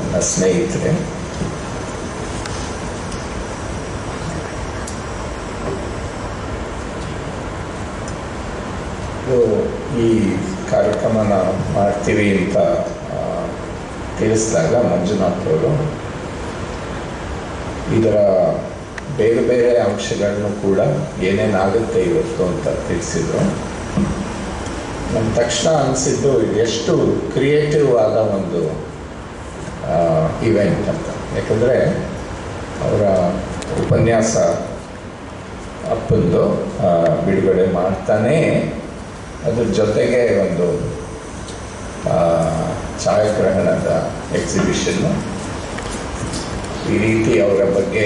ನನ್ನ ಸ್ನೇಹಿತರೆ ಈ ಕಾರ್ಯಕ್ರಮನ ಮಾಡ್ತೀವಿ ಅಂತ ತಿಳಿಸಿದಾಗ ಮಂಜುನಾಥ್ ಅವರು, ಇದರ ಬೇರೆ ಬೇರೆ ಅಂಶಗಳನ್ನು ಕೂಡ ಏನೇನಾಗುತ್ತೆ ಇವತ್ತು ಅಂತ ತಿಳಿಸಿದರು. ನಮ್ಮ ತಕ್ಷಣ ಅನಿಸಿದ್ದು ಎಷ್ಟು ಕ್ರಿಯೇಟಿವ್ ಆದ ಒಂದು ಇವೆಂಟ್ ಅಂತ. ಯಾಕಂದರೆ ಅವರ ಉಪನ್ಯಾಸ ಅಪ್ಪಂದು ಬಿಡುಗಡೆ ಮಾಡ್ತಾನೆ ಅದ್ರ ಜೊತೆಗೆ ಒಂದು ಛಾಯಾಗ್ರಹಣದ ಎಕ್ಸಿಬಿಷನ್ನು ಈ ರೀತಿ ಅವರ ಬಗ್ಗೆ,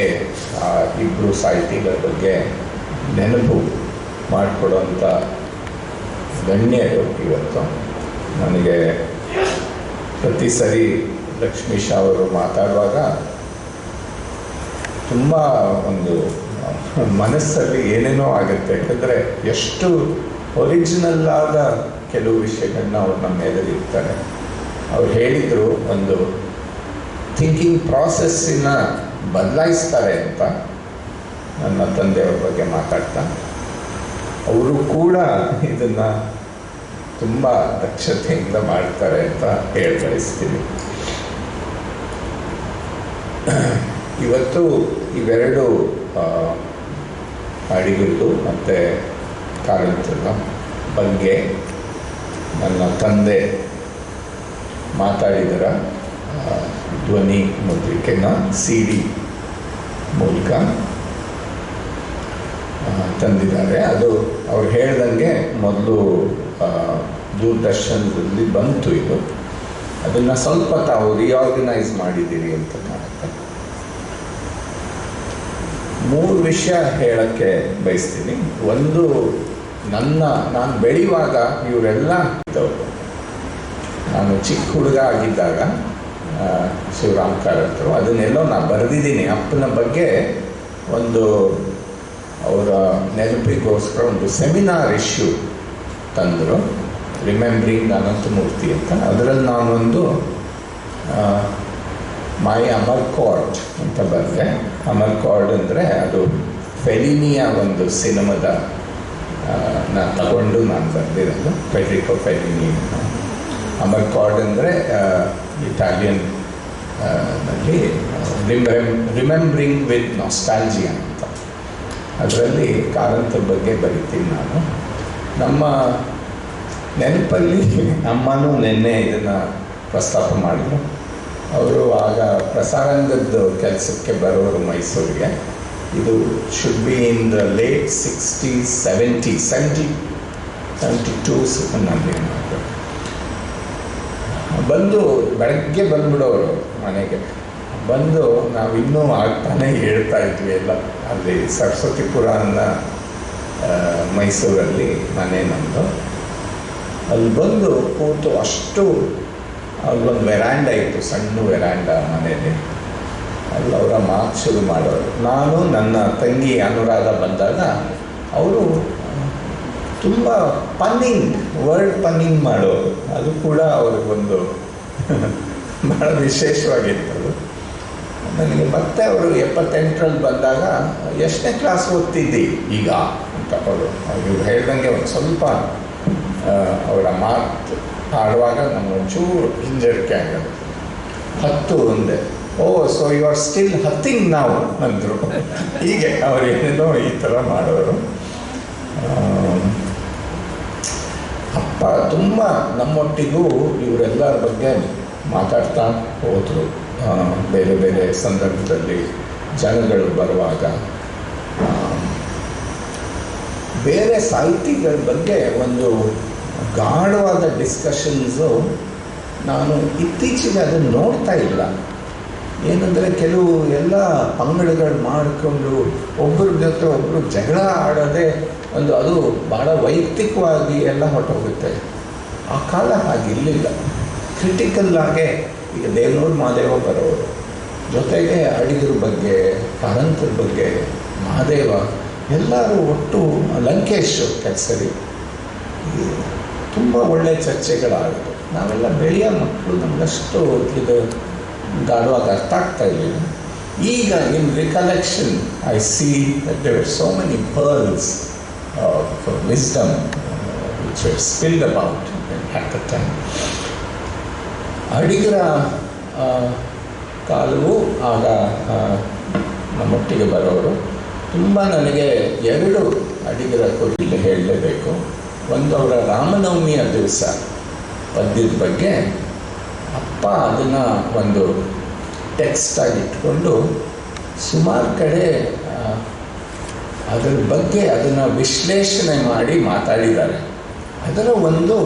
ಆ ಇಬ್ಬರು ಸಾಹಿತಿಗಳ ಬಗ್ಗೆ ನೆನಪು ಮಾಡಿಕೊಡುವಂಥ ಗಣ್ಯರು ಇವತ್ತು. ನನಗೆ ಪ್ರತಿ ಸರಿ ಲಕ್ಷ್ಮೀಶ ಅವರು ಮಾತಾಡುವಾಗ ತುಂಬ ಒಂದು ಮನಸ್ಸಲ್ಲಿ ಏನೇನೋ ಆಗುತ್ತೆ. ಯಾಕಂದರೆ ಎಷ್ಟು ಒರಿಜಿನಲ್ ಆದ ಕೆಲವು ವಿಷಯಗಳನ್ನ ಅವ್ರು ನಮ್ಮ ಎದುರಿರ್ತಾರೆ ಅವ್ರು ಹೇಳಿದರು ಒಂದು ಥಿಂಕಿಂಗ್ ಪ್ರಾಸೆಸ್ಸಿನ ಬದಲಾಯಿಸ್ತಾರೆ ಅಂತ ನನ್ನ ತಂದೆಯವ್ರ ಬಗ್ಗೆ ಮಾತಾಡ್ತಾ. ಅವರು ಕೂಡ ಇದನ್ನು ತುಂಬ ದಕ್ಷತೆಯಿಂದ ಮಾಡ್ತಾರೆ ಅಂತ ಹೇಳಿ ಬಯಸ್ತೀನಿ ಇವತ್ತು ಇವೆರಡು ಆ, ಅಡಿಗರದು ಮತ್ತು ಕಾರಂತದ ಬಗ್ಗೆ ನನ್ನ ತಂದೆ ಮಾತಾಡಿದರ ಧ್ವನಿ ಮುದ್ರಿಕೆನ ಸಿ ಡಿ ಮೂಲಕ ತಂದಿದ್ದಾರೆ. ಅದು ಅವ್ರು ಹೇಳ್ದಂಗೆ ಮೊದಲು ದೂರದರ್ಶನದಲ್ಲಿ ಬಂತು ಇದು. ಅದನ್ನು ಸ್ವಲ್ಪ ತಾವು ರಿಆರ್ಗನೈಸ್ ಮಾಡಿದ್ದೀರಿ ಅಂತ ಕಾಣುತ್ತೆ ಮೂರು ವಿಷಯ ಹೇಳಕ್ಕೆ ಬಯಸ್ತೀನಿ. ಒಂದು, ನನ್ನ, ನಾನು ಬೆಳೆಯುವಾಗ ಇವರೆಲ್ಲ ಇದ್ದವರು. ನಾನು ಚಿಕ್ಕ ಹುಡುಗ ಆಗಿದ್ದಾಗ ಶಿವರಾಮ್ ಕಾರಂತರು ಅದನ್ನೆಲ್ಲೋ ನಾನು ಬರೆದಿದ್ದೀನಿ. ಅಪ್ಪನ ಬಗ್ಗೆ ಒಂದು ಅವರ ನೆನಪಿಗೋಸ್ಕರ ಒಂದು ಸೆಮಿನಾರ್ ಇಶ್ಯೂ ತಂದರು. ರಿಮೆಂಬ್ರಿಂಗ್ ಅನಂತಮೂರ್ತಿ ಅಂತ. ಅದರಲ್ಲಿ ನಾನೊಂದು ಮೈ ಅಮರ್ ಕಾರ್ಡ್ ಅಂತ ಬರೆದೆ. ಅಮರ್ ಕಾರ್ಡ್ ಅಂದರೆ ಅದು ಫೆಲಿನಿಯ ಒಂದು ಸಿನಿಮಾದ ನಾನು ತಗೊಂಡು ನಾನು ಬರೆದಿರೋದು. ಫೆಡ್ರಿಕೋ ಫೆಲಿನಿ ಅಮರ್ ಕಾರ್ಡ್ ಅಂದರೆ ಇಟಾಲಿಯನ್ನಲ್ಲಿ ರಿಮೆಂಬ್ರಿಂಗ್ ವಿತ್ ನಾಸ್ಟಾಲ್ಜಿಯಾ ಅಂತ. ಅದರಲ್ಲಿ ಕಾರಂತ ಬಗ್ಗೆ ಬರಿತೀನಿ ನಾನು. ನಮ್ಮ ನೆನಪಲ್ಲಿ ಅಮ್ಮನೂ ನಿನ್ನೆ ಇದನ್ನು ಪ್ರಸ್ತಾಪ ಮಾಡಿದ್ರು. ಅವರು ಆಗ ಪ್ರಸಾರಾಂಗದ ಕೆಲಸಕ್ಕೆ ಬರೋರು ಮೈಸೂರಿಗೆ. ಇದು should be in the late sixty seventy seventy seventy two ನಲ್ಲಿ ಬಂದು ಬೆಳಗ್ಗೆ ಬಂದ್ಬಿಡೋರು ಮನೆಗೆ. ಬಂದು ನಾವು ಇನ್ನೂ ಆಗ್ತಾನೆ ಹೇಳ್ತಾ ಇದ್ವಿ ಎಲ್ಲ. ಅಲ್ಲಿ ಸರಸ್ವತಿಪುರ ಅನ್ನೋ ಮೈಸೂರಲ್ಲಿ ಮನೆ ನಮ್ಮದು ಅಲ್ಲಿ ಬಂದು ಕೂತು ಅಷ್ಟು ಅಲ್ಲೊಂದು ವೆರಾಂಡ ಇತ್ತು, ಸಣ್ಣ ವೆರಾಂಡ ಮನೆಯಲ್ಲಿ. ಅಲ್ಲಿ ಅವರ ಮಾತು ಶುರು ಮಾಡೋರು. ನಾನು, ನನ್ನ ತಂಗಿ ಅನುರಾಧ ಬಂದಾಗ ಅವರು ತುಂಬ ಪನ್ನಿಂಗ್ ವರ್ಡ್ ಪನ್ನಿಂಗ್ ಮಾಡೋರು. ಅದು ಕೂಡ ಅವ್ರಿಗೊಂದು ಭಾಳ ವಿಶೇಷವಾಗಿತ್ತು. ನನಗೆ ಮತ್ತೆ ಅವರು ಎಪ್ಪತ್ತೆಂಟರಲ್ಲಿ ಬಂದಾಗ ಎಷ್ಟನೇ ಕ್ಲಾಸ್ ಓದ್ತಿದ್ದಿ? ಈಗ ಅಂತ ಅವರು. ಇವ್ರು ಹೇಳ್ದಂಗೆ ಒಂದು ಸ್ವಲ್ಪ ಅವರ ಮಾತು ಆಡುವಾಗ ಒಂಚೂರು ಹಿಂಜರಿಕೆ ಆಗೋದು ಹತ್ತು ಒಂದೇ. Oh so you are still ಹತ್ತಿಂಗ್ ನಾವು ಅಂದರು. ಹೀಗೆ ಅವ್ರು ಏನೇನೋ ಈ ಥರ ಮಾಡೋರು. ಅಪ್ಪ ತುಂಬ ನಮ್ಮೊಟ್ಟಿಗೂ ಇವರೆಲ್ಲರ ಬಗ್ಗೆ ಮಾತಾಡ್ತಾ ಹೋದರು. ಬೇರೆ ಬೇರೆ ಸಂದರ್ಭದಲ್ಲಿ ಜನಗಳು ಬರುವಾಗ. ಬೇರೆ ಸಾಹಿತಿಗಳ ಬಗ್ಗೆ ಒಂದು ಗಾಢವಾದ ಡಿಸ್ಕಷನ್ಸು ನಾನು ಇತ್ತೀಚೆಗೆ ಅದನ್ನು ನೋಡ್ತಾ ಇಲ್ಲ. ಏನಂದರೆ ಕೆಲವು ಎಲ್ಲ ಪಂಗಡಗಳು ಮಾಡಿಕೊಂಡು ಒಬ್ಬರ ಜೊತೆ ಒಬ್ಬರು ಜಗಳ ಆಡೋದೇ ಒಂದು ಅದು ಭಾಳ ವೈಯಕ್ತಿಕವಾಗಿ ಎಲ್ಲ ಹೊರಟೋಗುತ್ತೆ. ಆ ಕಾಲ ಹಾಗಿರಲಿಲ್ಲ ಆಗೇ ಈಗ ದೇವನೂರು ಮಹಾದೇವ ಬರೋರು. ಜೊತೆಗೆ ಅಡಿಗರ ಬಗ್ಗೆ, ಕಾರಂತರ ಬಗ್ಗೆ, ಮಹಾದೇವ ಎಲ್ಲರೂ ಒಟ್ಟು ಲಂಕೇಶ್ ಕೆಲಸರಿ. ತುಂಬ ಒಳ್ಳೆಯ ಚರ್ಚೆಗಳಾಗುತ್ತೆ. ನಾವೆಲ್ಲ ಬೆಳೆಯೋ ಮಕ್ಕಳು, ನಮಗಷ್ಟು ಇದು ಗಾಢವಾಗಿ ಅರ್ಥ ಆಗ್ತಾ ಇಲ್ಲ. ಈಗ in recollection I see there so many pearls wisdom which spilled about at the time ಅಡಿಗರ ಕಾಲವು ಆಗ ನಮ್ಮೊಟ್ಟಿಗೆ ಬರೋರು. ತುಂಬ ನನಗೆ ಎರಡು ಅಡಿಗರ ಕುರಿತು ಹೇಳಲೇಬೇಕು. ಒಂದು ಅವರ ರಾಮನವಮಿಯ ದಿವಸ. ಪದ್ಯದ ಬಗ್ಗೆ ಅಪ್ಪ ಅದನ್ನು ಒಂದು ಟೆಕ್ಸ್ಟ್ ಆಗಿ ಇಟ್ಕೊಂಡು ಸುಮಾರು ಕಡೆ ಅದರ ಬಗ್ಗೆ ಅದನ್ನು ವಿಶ್ಲೇಷಣೆ ಮಾಡಿ ಮಾತಾಡಿದ್ದಾರೆ. ಅದರ ಒಂದು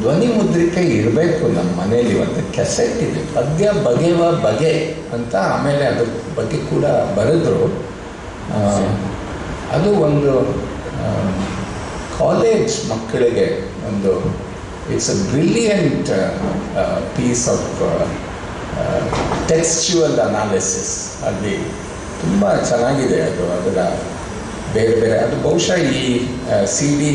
ಧ್ವನಿ ಮುದ್ರಿಕೆ ಇರಬೇಕು ನಮ್ಮ ಮನೆಯಲ್ಲಿ ಒಂದು ಕೆಸೆಟ್ ಇದೆ. ಪದ್ಯ ಬಗೆವ ಬಗೆ ಅಂತ ಆಮೇಲೆ ಅದ್ರ ಬಗ್ಗೆ ಕೂಡ ಬರೆದ್ರು. ಅದು ಒಂದು ಕಾಲೇಜ್ ಮಕ್ಕಳಿಗೆ ಒಂದು it's a brilliant piece of textual analysis ಅಲ್ಲಿ ತುಂಬ ಚೆನ್ನಾಗಿದೆ ಅದು, ಅದರ ಬೇರೆ ಬೇರೆ, ಅದು ಬಹುಶಃ ಈ ಸಿ ಡಿ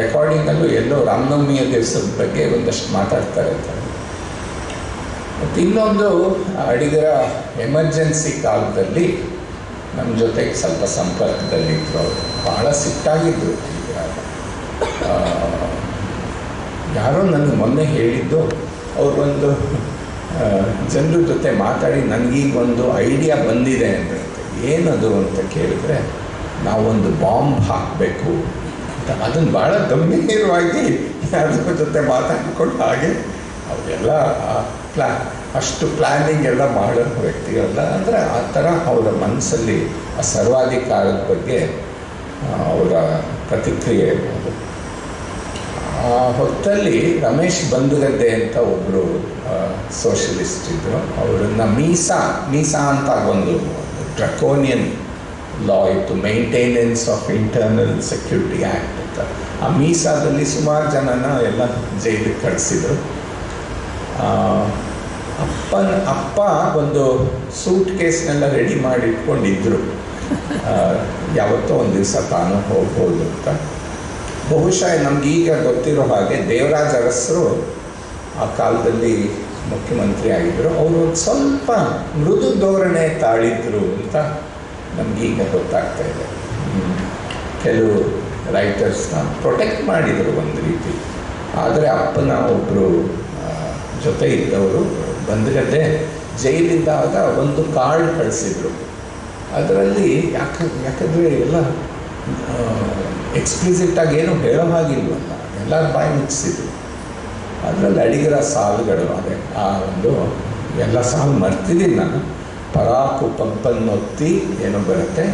ರೆಕಾರ್ಡಿಂಗಲ್ಲೂ ಎಲ್ಲೋ ರಾಮನವಮಿಯ ದಿವಸದ ಬಗ್ಗೆ ಒಂದಷ್ಟು ಮಾತಾಡ್ತಾ ಇರ್ತಾರೆ ಮತ್ತು ಇನ್ನೊಂದು, ಅಡಿಗರ ಎಮರ್ಜೆನ್ಸಿ ಕಾಲದಲ್ಲಿ ನಮ್ಮ ಜೊತೆಗೆ ಸ್ವಲ್ಪ ಸಂಪರ್ಕದಲ್ಲಿದ್ದರು ಅವರು. ಬಹಳ ಸಿಟ್ಟಾಗಿದ್ದರು ಯಾರೋ ನನಗೆ ಮೊನ್ನೆ ಹೇಳಿದ್ದು ಒಂದು ಜನರ ಜೊತೆ ಮಾತಾಡಿ ನನಗೀಗೊಂದು ಐಡಿಯಾ ಬಂದಿದೆ ಅಂತ ಏನದು ಅಂತ ಕೇಳಿದ್ರೆ, ನಾವೊಂದು ಬಾಂಬ್ ಹಾಕಬೇಕು ಅಂತ. ಅದನ್ನು ಭಾಳ ಗಂಭೀರವಾಗಿ ಯಾರ ಜೊತೆ ಮಾತಾಡಿಕೊಂಡು ಹಾಗೆ ಅವರೆಲ್ಲ ಪ್ಲಾ, ಅಷ್ಟು ಪ್ಲ್ಯಾನಿಂಗ್ ಎಲ್ಲ ಮಾಡೋ ವ್ಯಕ್ತಿಗಳಲ್ಲ ಅಂದರೆ ಆ ಥರ ಅವರ ಮನಸ್ಸಲ್ಲಿ ಆ ಸರ್ವಾಧಿಕಾರದ ಬಗ್ಗೆ ಅವರ ಪ್ರತಿಕ್ರಿಯೆ ಆ, ಹೊತ್ತಲ್ಲಿ ರಮೇಶ್ ಬಂದುಗದ್ದೆ ಅಂತ ಒಬ್ಬರು ಸೋಷಲಿಸ್ಟ್ ಇದ್ದರು ಅವರನ್ನ ಮೀಸಾ ಮೀಸಾ ಅಂತ ಒಂದು ಡ್ರಕೋನಿಯನ್ ಲಾ ಇತ್ತು maintenance of internal security act ಅಂತ. ಆ ಮೀಸಾದಲ್ಲಿ ಸುಮಾರು ಜನನ ಎಲ್ಲ ಜೈಲಿಗೆ ಕಳಿಸಿದ್ರು. ಅಪ್ಪನ ಅಪ್ಪ ಒಂದು ಸೂಟ್ ಕೇಸ್ನೆಲ್ಲ ರೆಡಿ ಮಾಡಿ ಇಟ್ಕೊಂಡಿದ್ರು. ಯಾವತ್ತೋ ಒಂದು ದಿವಸ ತಾನು ಹೋಗ್ಬೋದು ಅಂತ. ಬಹುಶಃ ನಮಗೀಗ ಗೊತ್ತಿರೋ ಹಾಗೆ ದೇವರಾಜ ಅರಸರು ಆ ಕಾಲದಲ್ಲಿ ಮುಖ್ಯಮಂತ್ರಿ ಆಗಿದ್ದರು ಅವರು ಸ್ವಲ್ಪ ಮೃದು ಧೋರಣೆ ತಾಳಿದ್ರು ಅಂತ ನಮಗೀಗ ಗೊತ್ತಾಗ್ತಾ ಇದೆ. ಕೆಲವು ರೈಟರ್ಸ್ನ ಪ್ರೊಟೆಕ್ಟ್ ಮಾಡಿದರು ಒಂದು ರೀತಿ. ಆದರೆ ಅಪ್ಪನ ಒಬ್ಬರು ಜೊತೆ ಇದ್ದವರು ಬಂದಗದ್ದೆ ಜೈಲಿದ್ದಾಗ ಒಂದು ಕಾರ್ಡ್ ಕಳಿಸಿದರು. ಅದರಲ್ಲಿ ಯಾಕೆ, ಯಾಕಂದರೆ ಎಲ್ಲ ಎಕ್ಸ್ಪ್ಲಿಸಿಟಾಗಿ ಏನು ಹೇಳೋ ಹಾಗಿಲ್ವಲ್ಲ ಎಲ್ಲರ ಬಾಯಿ ಮುಗಿಸಿದ್ರು. ಅದರಲ್ಲಿ ಅಡಿಗರ ಸಾಲುಗಳು ಅದೇ. ಆ ಒಂದು ಎಲ್ಲ ಸಾಲು ಮರ್ತಿದ್ದೀನಿ. ನಾನು ಪರಾಕು ಪಂಪನ್ನೊತ್ತಿ ಏನೋ ಬರುತ್ತೆ.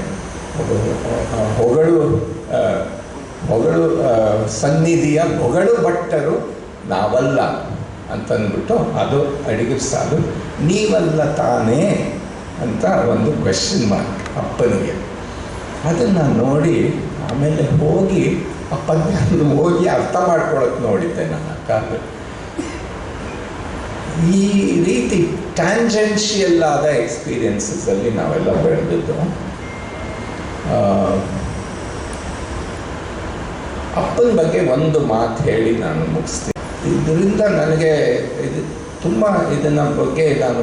ಹೊಗಳು ಹೊಗಳು ಸನ್ನಿಧಿಯ ಹೊಗಳು ಭಟ್ಟರು ನಾವಲ್ಲ ಅಂತಂದ್ಬಿಟ್ಟು ಅದು ಅಡಿಗರ ಸಾಲು. ನೀವಲ್ಲ ತಾನೇ ಅಂತ ಒಂದು ಕ್ವೆಶನ್ ಮಾರ್ಕ್ ಅಪ್ಪನಿಗೆ. ಅದನ್ನು ನೋಡಿ ಆಮೇಲೆ ಹೋಗಿ ಆ ಪದ್ಯವನ್ನು ಹೋಗಿ ಅರ್ಥ ಮಾಡ್ಕೊಳಕ್ಕೆ ನೋಡಿದ್ದೆ ನಾನು ಕಾಲ ಈ ರೀತಿ ಟ್ಯಾಂಜೆನ್ಷಿಯಲ್ ಆದ ಎಕ್ಸ್ಪೀರಿಯನ್ಸಸಲ್ಲಿ ನಾವೆಲ್ಲ ಬೆಳೆದಿದ್ದು. ಅಪ್ಪನ ಬಗ್ಗೆ ಒಂದು ಮಾತು ಹೇಳಿ ನಾನು ಮುಗಿಸ್ತೀನಿ. ಇದರಿಂದ ನನಗೆ ಇದು ತುಂಬ ಇದನ್ನ ಬಗ್ಗೆ ನಾನು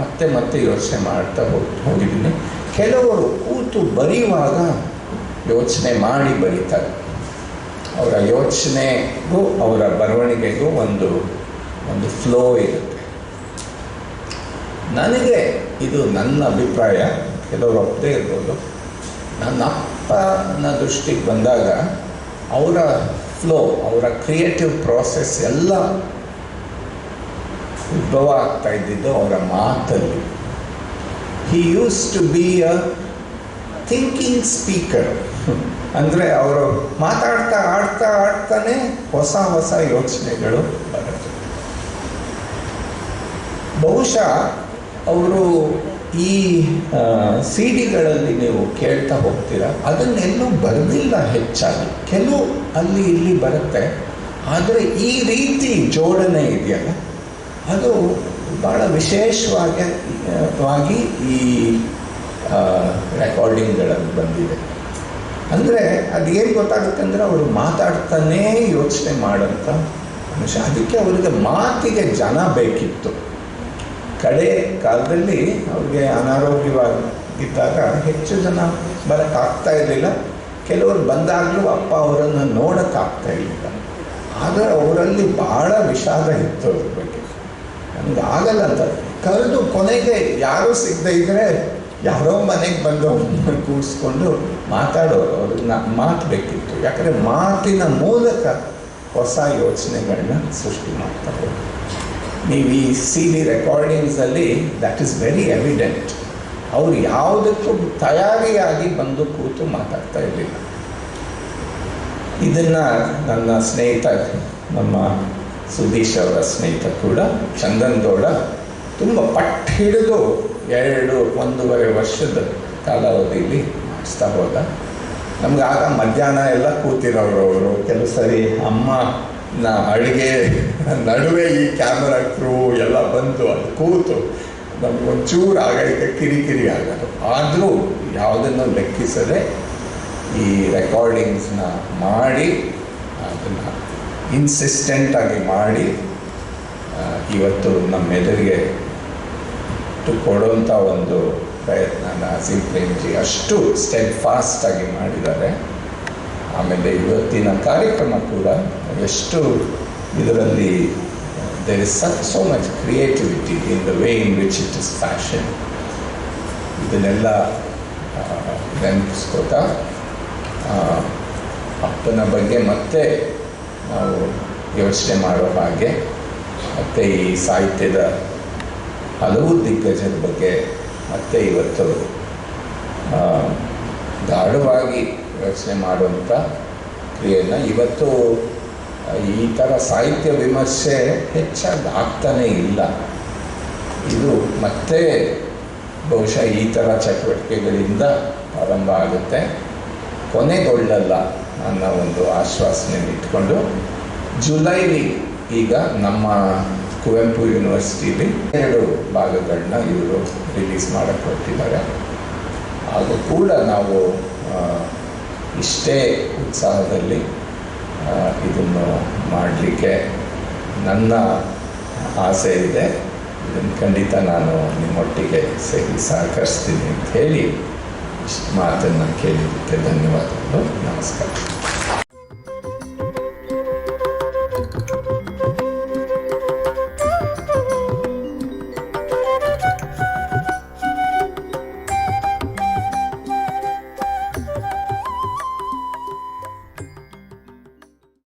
ಮತ್ತೆ ಮತ್ತೆ ಯೋಚನೆ ಮಾಡ್ತಾ ಹೋಗಿ, ಹೋಗಿದ್ದೀನಿ. ಕೆಲವರು ಕೂತು ಬರೆಯುವಾಗ ಯೋಚನೆ ಮಾಡಿ ಬರೀತಾರೆ. ಅವರ ಯೋಚನೆಗೂ, ಅವರ ಬರವಣಿಗೆಗೂ ಒಂದು ಒಂದು ಫ್ಲೋ ಇರುತ್ತೆ. ನನಗೆ ಇದು ನನ್ನ ಅಭಿಪ್ರಾಯ, ಕೆಲವರು ಒಪ್ಪದೇ ಇರ್ಬೋದು. ನನ್ನ ಅಪ್ಪನ ದೃಷ್ಟಿಗೆ ಬಂದಾಗ, ಅವರ ಫ್ಲೋ ಅವರ ಕ್ರಿಯೇಟಿವ್ ಪ್ರಾಸೆಸ್ ಎಲ್ಲ ಉದ್ಭವ ಆಗ್ತಾ ಇದ್ದಿದ್ದು ಅವರ ಮಾತಲ್ಲಿ. He used to be a thinking speaker ಅಂದರೆ ಅವರು ಮಾತಾಡ್ತಾ ಆಡ್ತಾ ಆಡ್ತಾನೆ ಹೊಸ ಹೊಸ ಯೋಚನೆಗಳು ಬರುತ್ತೆ. ಬಹುಶಃ ಅವರು ಈ ಸಿ ಡಿಗಳಲ್ಲಿ ನೀವು ಕೇಳ್ತಾ ಹೋಗ್ತೀರಾ, ಅದನ್ನೆಲ್ಲೂ ಬರೆದಿಲ್ಲ ಹೆಚ್ಚಾಗಿ. ಕೆಲವು ಅಲ್ಲಿ ಇಲ್ಲಿ ಬರುತ್ತೆ, ಆದರೆ ಈ ರೀತಿ ಜೋಡಣೆ ಇದೆಯಲ್ಲ, ಅದು ಭಾಳ ವಿಶೇಷವಾಗಿ ವಾಗಿ ಈ ರೆಕಾರ್ಡಿಂಗ್ಗಳಲ್ಲಿ ಬಂದಿದೆ. ಅಂದರೆ ಅದೇನು ಗೊತ್ತಾಗುತ್ತೆ ಅಂದರೆ ಅವರು ಮಾತಾಡ್ತಾನೇ ಯೋಚನೆ ಮಾಡೋಂಥ ಮನುಷ್ಯ. ಅದಕ್ಕೆ ಅವರಿಗೆ ಮಾತಿಗೆ ಜನ ಬೇಕಿತ್ತು. ಕಡೆ ಕಾಲದಲ್ಲಿ ಅವ್ರಿಗೆ ಅನಾರೋಗ್ಯವಾಗಿದ್ದಾಗ ಹೆಚ್ಚು ಜನ ಬರೋಕ್ಕಾಗ್ತಾ ಇರಲಿಲ್ಲ. ಕೆಲವರು ಬಂದಾಗಲೂ ಅಪ್ಪ ಅವರನ್ನು ನೋಡೋಕ್ಕಾಗ್ತಾ ಇರಲಿಲ್ಲ. ಆದರೆ ಅವರಲ್ಲಿ ಭಾಳ ವಿಷಾದ ಇತ್ತು ಅವ್ರ ಬಗ್ಗೆ. ನನಗೆ ಆಗಲ್ಲ ಅಂತ. ಕರೆದು ಕೊನೆಗೆ ಯಾರೂ ಸಿಗದೆ ಇದ್ದರೆ ಯಾರೋ ಮನೆಗೆ ಬಂದು ಕೂಡಿಸ್ಕೊಂಡು ಮಾತಾಡೋರು. ಅವ್ರನ್ನ ಮಾತು ಬೇಕಿತ್ತು. ಯಾಕಂದರೆ ಮಾತಿನ ಮೂಲಕ ಹೊಸ ಯೋಚನೆಗಳನ್ನ ಸೃಷ್ಟಿ ಮಾಡ್ತಾರೆ ನೀವು ಈ ಸಿ ಡಿ ರೆಕಾರ್ಡಿಂಗ್ಸಲ್ಲಿ ದಟ್ ಈಸ್ ವೆರಿ ಎವಿಡೆಂಟ್ ಅವರು ಯಾವುದಕ್ಕೂ ತಯಾರಿಯಾಗಿ ಬಂದು ಕೂತು ಮಾತಾಡ್ತಾ ಇರಲಿಲ್ಲ. ಇದನ್ನು ನನ್ನ ಸ್ನೇಹಿತ, ನಮ್ಮ ಸುದೀಶ್ ಅವರ ಸ್ನೇಹಿತ ಕೂಡ ಚಂದನ್ ಗೌಡ ತುಂಬ ಪಟ್ಟು ಹಿಡಿದು ಎರಡು, ಒಂದೂವರೆ ವರ್ಷದ ಕಾಲಾವಧಿಯಲ್ಲಿ ಮಾಡಿಸ್ತಾ ಹೋದ ನಮ್ಗೆ ಆಗ ಮಧ್ಯಾಹ್ನ ಎಲ್ಲ ಕೂತಿರೋರು ಅವರು. ಕೆಲವು ಸರಿ ಅಮ್ಮ ಅಡುಗೆ, ನಡುವೆ ಈ ಕ್ಯಾಮರಾ ಕ್ರೂ ಎಲ್ಲ ಬಂದು ಅದು ಕೂತು ನಮಗೊಂಚೂರು ಆಗೈತೆ ಕಿರಿಕಿರಿ ಆಗೋದು. ಆದರೂ ಯಾವುದನ್ನು ಲೆಕ್ಕಿಸದೆ ಈ ರೆಕಾರ್ಡಿಂಗ್ಸ್ನ ಮಾಡಿ, ಅದನ್ನು ಇನ್ಸಿಸ್ಟೆಂಟಾಗಿ ಮಾಡಿ ಇವತ್ತು ನಮ್ಮ ಇಟ್ಟು ಕೊಡುವಂಥ ಒಂದು ಪ್ರಯತ್ನ ನಾಸಿಮ್ ಪ್ರೇಮ್ಜಿ ಅಷ್ಟು ಸ್ಟೆಡ್ ಫಾಸ್ಟಾಗಿ ಮಾಡಿದ್ದಾರೆ. ಆಮೇಲೆ ಇವತ್ತಿನ ಕಾರ್ಯಕ್ರಮ ಕೂಡ ಎಷ್ಟು ಇದರಲ್ಲಿ there is such so much creativity in the way in which it is fashion ಇದನ್ನೆಲ್ಲ ನೆನಪಿಸ್ಕೋತಾ ಅಪ್ಪನ ಬಗ್ಗೆ ಮತ್ತೆ ನಾವು ಯೋಚನೆ ಮಾಡೋ ಹಾಗೆ, ಮತ್ತು ಈ ಸಾಹಿತ್ಯದ ಹಲವು ದಿಗ್ಗಜರ ಬಗ್ಗೆ ಮತ್ತೆ ಇವತ್ತು ಗಾಢವಾಗಿ ಯೋಚನೆ ಮಾಡುವಂಥ ಕ್ರಿಯೆಯನ್ನು ಇವತ್ತು ಈ ಥರ ಸಾಹಿತ್ಯ ವಿಮರ್ಶೆ ಹೆಚ್ಚಾಗಿ ಆಗ್ತಾನೇ ಇಲ್ಲ. ಇದು ಮತ್ತೆ ಬಹುಶಃ ಈ ಥರ ಚಟುವಟಿಕೆಗಳಿಂದ ಪ್ರಾರಂಭ ಆಗುತ್ತೆ. ಕೊನೆಗೊಳ್ಳಲ್ಲ ಅನ್ನೋ ಒಂದು ಆಶ್ವಾಸನೆ ಇಟ್ಕೊಂಡು ಜುಲೈಲಿ ಈಗ ನಮ್ಮ ಕುವೆಂಪು ಯೂನಿವರ್ಸಿಟಿಲಿ ಎರಡು ಭಾಗಗಳನ್ನ ಇವರು ರಿಲೀಸ್ ಮಾಡಕ್ಕೆ ಹೊರಟಿದ್ದಾರೆ ಹಾಗೂ ಕೂಡ ನಾವು ಇಷ್ಟೇ ಉತ್ಸಾಹದಲ್ಲಿ ಇದನ್ನು ಮಾಡಲಿಕ್ಕೆ ನನ್ನ ಆಸೆ ಇದೆ. ಇದನ್ನು ಖಂಡಿತ ನಾನು ನಿಮ್ಮೊಟ್ಟಿಗೆ ಸೇರಿ ಸಹಕರಿಸ್ತೀನಿ ಅಂತ ಹೇಳಿ ಇಷ್ಟು ಮಾತನ್ನು ಕೇಳಿದ್ದಕ್ಕೆ ಧನ್ಯವಾದಗಳು. ನಮಸ್ಕಾರ.